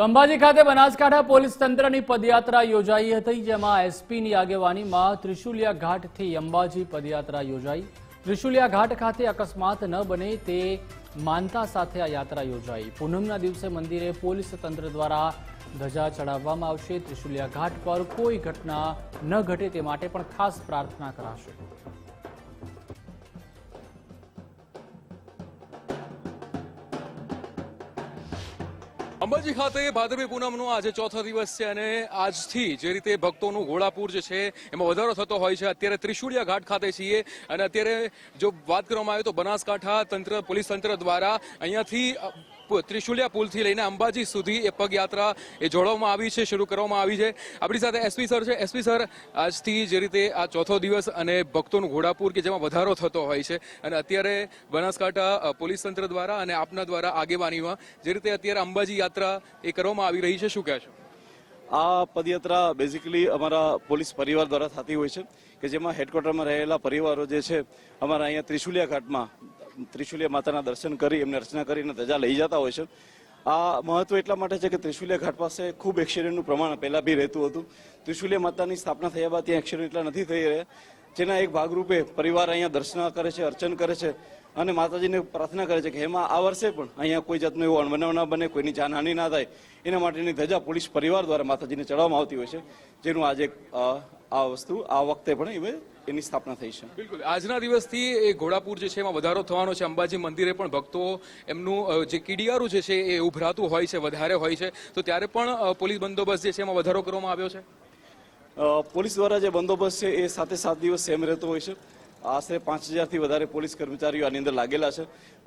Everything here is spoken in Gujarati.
તો અંબાજી ખાતે બનાસકાંઠા પોલીસ તંત્રની પદયાત્રા યોજાઈ હતી, જેમાં એસપીની આગેવાનીમાં ત્રિશુલિયા ઘાટથી અંબાજી પદયાત્રા યોજાઈ. ત્રિશુલિયા ઘાટ ખાતે અકસ્માત ન બને તે માનતા સાથે આ યાત્રા યોજાઈ. પૂનમના દિવસે મંદિરે પોલીસ તંત્ર દ્વારા ધજા ચડાવવામાં આવશે. ત્રિશુલિયા ઘાટ પર કોઈ ઘટના ન ઘટે તે માટે પણ ખાસ પ્રાર્થના કરાશે. અંબાજી ખાતે ભાદરવી પૂનમનો આજે ચોથો દિવસ છે અને આજથી જે રીતે ભક્તોનું ઘોડાપુર જે છે, એમાં વધારો થતો હોય છે. અત્યારે ત્રિશુળિયા ઘાટ ખાતે છીએ અને અત્યારે જો વાત કરવામાં આવે તો બનાસકાંઠા તંત્ર, પોલીસ તંત્ર દ્વારા અહીંયાથી ત્રિશુલિયા પુલથી લઈને અંબાજી સુધી એ પગયાત્રા એ જોડવામાં આવી છે, શરૂ કરવામાં આવી છે. આપણી સાથે એસપી સર છે. એસપી સર, આજથી જે રીતે આ ચોથો દિવસ અને ભક્તોનું ઘોડાપુર કે જેમાં વધારો થતો હોય છે અને અત્યારે બનાસકાંઠા પોલીસ તંત્ર દ્વારા અને આપના દ્વારા આગેવાનીમાં જે રીતે અત્યારે અંબાજી યાત્રા એ કરવામાં આવી રહી છે, શું કહેશો? આ પદયાત્રા બેઝિકલી અમારા પોલીસ પરિવાર દ્વારા થતી હોય છે કે જેમાં હેડક્વાર્ટરમાં રહેલા પરિવારો જે છે, અમારા અહીંયા ત્રિશુલિયા ઘાટમાં ત્રિશુલિયા માતાના દર્શન કરી, એમને અર્ચના કરીને ધજા લઈ જતા હોય છે. આ મહત્વ એટલા માટે છે કે ત્રિશુલિયા ઘાટ પાસે ખૂબ એક્સિડન્ટનું પ્રમાણ પહેલાં બી રહેતું હતું. ત્રિશુલિયા માતાની સ્થાપના થયા બાદ ત્યાં એક્સિડન્ટ એટલા નથી થઈ રહ્યા. જેના એક ભાગરૂપે પરિવાર અહીંયા દર્શન કરે છે, અર્ચન કરે છે અને માતાજીને પ્રાર્થના કરે છે કે એમાં આ વર્ષે પણ અહીંયા કોઈ જાતનો એવો અણબનાવ ના બને, કોઈની જાનહાનિ ના થાય. એના માટેની ધજા પોલીસ પરિવાર દ્વારા માતાજીને ચડાવવામાં આવતી હોય છે. જેનું આજે આ વસ્તુ આ વખતે પણ એવે એની સ્થાપના થઈ છે. બિલકુલ. આજના દિવસથી એ ઘોડાપુર જે છે એમાં વધારો થવાનો છે. અંબાજી મંદિરે પણ ભક્તો એમનું જે કીડિયારું જે છે એ ઉભરાતું હોય છે વધારે હોય છે. તો ત્યારે પણ પોલીસ બંદોબસ્ત જે છે એમાં વધારો કરવામાં આવ્યો છે? પોલીસ દ્વારા જે બંદોબસ્ત છે એ સાતે સાત દિવસ સેમ રહેતો હોય છે. આશરે પાંચ હજારથી વધારે પોલીસ કર્મચારીઓ આની અંદર લાગેલા છે.